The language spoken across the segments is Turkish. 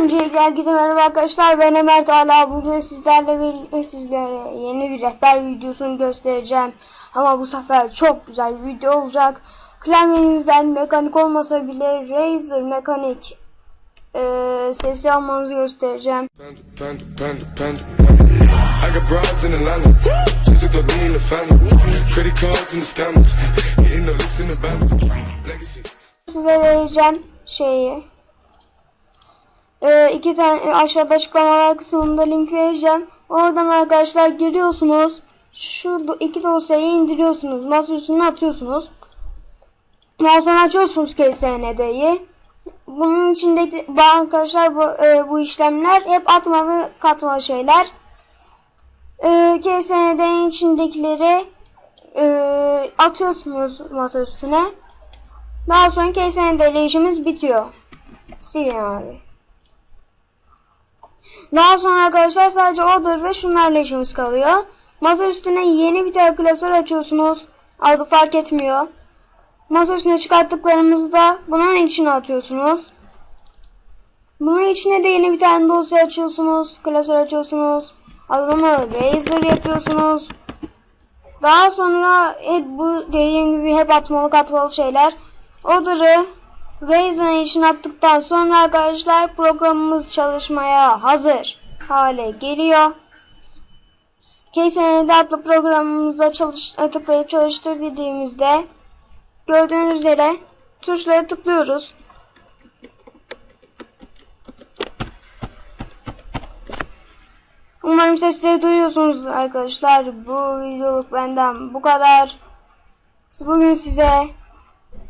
Öncelikle herkese merhaba arkadaşlar. Ben Ömer Tala. Bugün sizlerle birlikte sizlere yeni bir rehber videosunu göstereceğim. Ama bu sefer çok güzel bir video olacak. Klavyenizden mekanik olmasa bile Razer mekanik e, sesi almanızı göstereceğim. Size vereceğim şeyi. E, iki tane aşağıda açıklamalar kısmında link vereceğim. Oradan arkadaşlar giriyorsunuz. Şurada iki dosyayı indiriyorsunuz. Masa üstüne atıyorsunuz. Daha sonra açıyorsunuz KSND'yi. Bunun içindeki arkadaşlar bu, e, bu işlemler hep atmalı katmalı şeyler. E, KSND'nin içindekileri e, atıyorsunuz masa üstüne. Daha sonra KSND ile işimiz bitiyor. Silin abi. Daha sonra arkadaşlar sadece order ve şunlarla işimiz kalıyor. Masa üstüne yeni bir tane klasör açıyorsunuz. Adı fark etmiyor. Masa üstüne çıkarttıklarımızı da bunun içine atıyorsunuz. Bunun içine de yeni bir tane dosya açıyorsunuz. Klasör açıyorsunuz. Adını Razer yapıyorsunuz. Daha sonra hep bu dediğim gibi hep atmalı katmalı şeyler. Order'ı Razer'ın içine attıktan sonra arkadaşlar programımız çalışmaya hazır hale geliyor. KSN'de adlı programımıza çalış, tıklayıp çalıştır dediğimizde gördüğünüz üzere tuşlara tıklıyoruz. Umarım sesleri duyuyorsunuz arkadaşlar. Bu videoluk benden bu kadar. Bugün size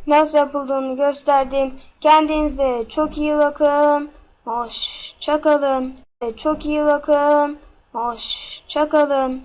nasıl yapıldığını gösterdim. Kendinize çok iyi bakın. Hoşça kalın. Çok iyi bakın. Hoşça kalın.